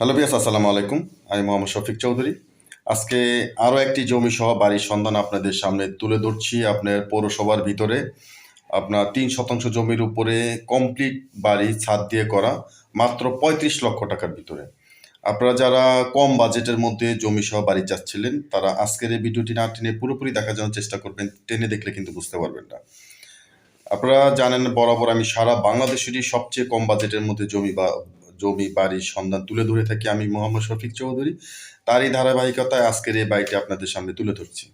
Hello বিয়াস আসসালামু আলাইকুম। আমি মোহাম্মদ শফিক চৌধুরী। আজকে আরও একটি জমি সহ বাড়ির সন্ধান আপনাদের সামনে তুলে ধরছি। আপনার পৌরসভার ভিতরে আপনার তিন শতাংশ জমির উপরে কমপ্লিট বাড়ি ছাদ দিয়ে করা, মাত্র পঁয়ত্রিশ লক্ষ টাকার ভিতরে। আপনারা যারা কম বাজেটের মধ্যে জমি সহ বাড়ি চাচ্ছিলেন, তারা আজকের এই ভিডিওটি না টেনে পুরোপুরি দেখার জন্য চেষ্টা করবেন, টেনে দেখলে কিন্তু বুঝতে পারবেন না। আপনারা জানেন বরাবর আমি সারা বাংলাদেশেরই সবচেয়ে কম বাজেটের মধ্যে জমি বা জমি, বাড়ির সন্ধান তুলে ধরে থাকি আমি মোহাম্মদ শফিক চৌধুরী। তারই ধারাবাহিকতায় আজকের এই বাড়িটি আপনাদের সামনে তুলে ধরছি।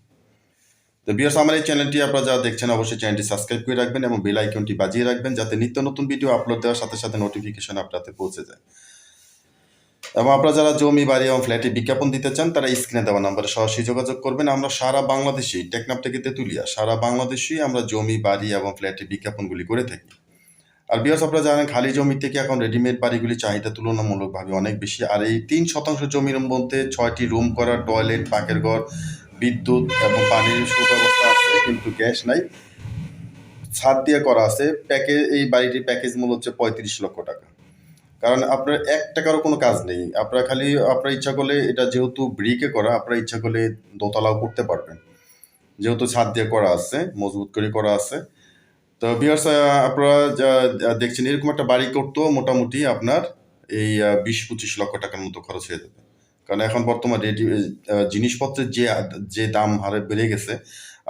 তো বিয়ার্স আমার এই চ্যানেলটি আপনারা যারা দেখছেন, অবশ্যই চ্যানেলটি সাবস্ক্রাইব করে রাখবেন এবং বেল আইকনটি বাজিয়ে রাখবেন যাতে নিত্য নতুন ভিডিও আপলোড দেওয়ার সাথে সাথে নোটিফিকেশন আপনাদের পৌঁছে যায়। এবং আপনারা যারা জমি, বাড়ি এবং ফ্ল্যাটে বিজ্ঞাপন দিতে চান, তারা স্ক্রিনে দেওয়া নাম্বারে সরাসরি যোগাযোগ করবেন। আমরা সারা বাংলাদেশেই টেকনাপ থেকে তেঁতুলিয়া, সারা বাংলাদেশেই আমরা জমি, বাড়ি এবং ফ্ল্যাটে বিজ্ঞাপনগুলি করে থাকি। আর বিয়ার্স আপনারা জানেন খালি জমি থেকে এখন রেডিমেড বাড়িগুলি চাহিদা তুলনামূলকভাবে অনেক বেশি? আর এই তিন শতাংশ জমির মধ্যে ছয়টি রুম করা টয়লেট পাকের ঘর, বিদ্যুৎ এবং পানির সুব্যবস্থা আছে, কিন্তু গ্যাস নাই। ছাদ দিয়ে করা আছে। প্যাকেজ এই বাড়িটির প্যাকেজ মূল্য হচ্ছে পঁয়ত্রিশ লক্ষ টাকা। কারণ আপনার এক টাকারও কোনো কাজ নেই। আপনারা খালি, আপনার ইচ্ছা করলে এটা যেহেতু ব্রিকে করা, আপনারা ইচ্ছা করলে দোতলাও করতে পারবেন। যেহেতু ছাদ দিয়ে করা আছে, মজবুত করে করা আছে। তো বিয়ার্স আপনারা যা যা দেখছেন, এরকম একটা বাড়ি করতেও মোটামুটি আপনার এই বিশ পঁচিশ লক্ষ টাকার মতো খরচ হয়ে যাবে। কারণ এখন বর্তমান রেডি জিনিসপত্রের যে যে দাম হারে বেড়ে গেছে,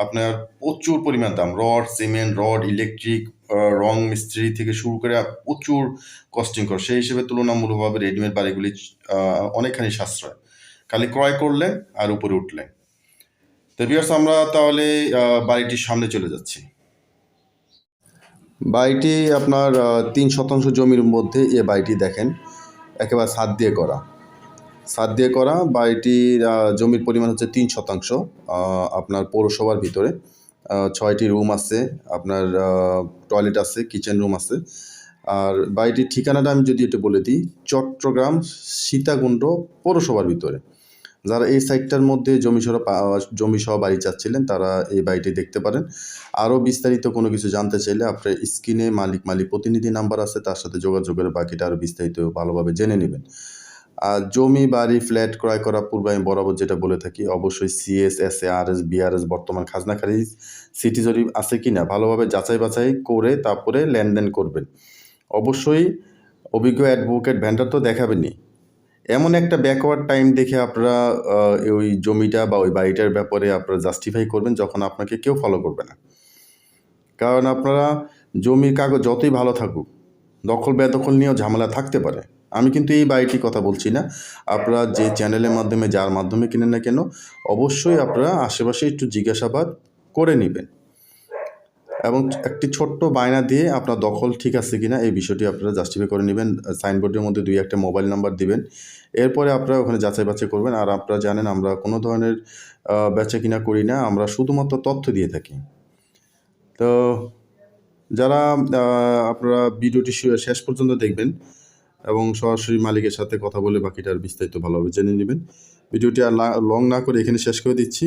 আপনার প্রচুর পরিমাণ দাম। রড, সিমেন্ট, রড, ইলেকট্রিক রং মিস্ত্রি থেকে শুরু করে প্রচুর কস্টিং কর সেই হিসেবে তুলনামূলকভাবে রেডিমেড বাড়িগুলি অনেকখানি সাশ্রয়। খালি ক্রয় করলেন আর উপরে উঠলেন। তো বিয়ার্স আমরা তাহলে বাড়িটির সামনে চলে যাচ্ছি। বাড়িটি আপনার তিন শতাংশ জমির মধ্যে এ বাড়িটি দেখেন। একেবারে সাত দিয়ে করা। সাত দিয়ে করা, বাড়িটির জমির পরিমাণ হচ্ছে তিন শতাংশ আপনার পৌরসভার ভিতরে। ছয়টি রুম আছে, আপনার টয়লেট আছে, কিচেন রুম আছে। আর বাড়িটির ঠিকানাটা আমি যদি একটু বলে দিই, চট্টগ্রাম সীতাকুণ্ড পৌরসভার ভিতরে। যারা এই সাইটটার মধ্যে জমি সহ জমি সহ বাড়ি চাচ্ছিলেন, তারা এই বাড়িটি দেখতে পারেন। আরও বিস্তারিত কোনো কিছু জানতে চাইলে আপনার স্ক্রিনে মালিক মালিক প্রতিনিধি নাম্বার আছে, তার সাথে যোগাযোগের বাকিটা আরও বিস্তারিত ভালোভাবে জেনে নেবেন। আর জমি, বাড়ি, ফ্ল্যাট ক্রয় করার পূর্বে আমি বরাবর যেটা বলে থাকি, অবশ্যই CS S A R S BRS বর্তমান খাজনা খারিজ সিটি জরিপ আছে কি না, ভালোভাবে যাচাই বাছাই করে তারপরে লেনদেন করবেন। অবশ্যই অভিজ্ঞ অ্যাডভোকেট ভ্যান্ডার তো দেখাবেনই। এমন একটা ব্যাকওয়ার্ড টাইম দেখে আপনারা ওই জমিটা বা ওই বাড়িটার ব্যাপারে আপনারা জাস্টিফাই করবেন যখন আপনাকে কেউ ফলো করবে না। কারণ আপনারা জমির কাগজ যতই ভালো থাকুক, দখল বেদখল নিয়েও ঝামেলা থাকতে পারে। আমি কিন্তু এই বাড়িটির কথা বলছি না। আপনারা যে চ্যানেলের মাধ্যমে, যার মাধ্যমে কিনেন না কেন, অবশ্যই আপনারা আশেপাশে একটু জিজ্ঞাসাবাদ করে নেবেন। এবং একটি ছোট্ট বায়না দিয়ে আপনার দখল ঠিক আছে কিনা এই বিষয়টি আপনারা জাস্টিফাই করে নেবেন সাইনবোর্ডের মধ্যে দুই একটা মোবাইল নাম্বার দিবেন। এরপরে আপনারা ওখানে যাচাই বাছাই করবেন আর আপনারা জানেন আমরা কোনো ধরনের বেচা কিনা করি না, আমরা শুধুমাত্র তথ্য দিয়ে থাকি। তো যারা আপনারা ভিডিওটি শেষ পর্যন্ত দেখবেন এবং সরাসরি মালিকের সাথে কথা বলে বাকিটার বিস্তারিত ভালোভাবে জেনে নেবেন। ভিডিওটি আর লং না করে এখানে শেষ করে দিচ্ছি।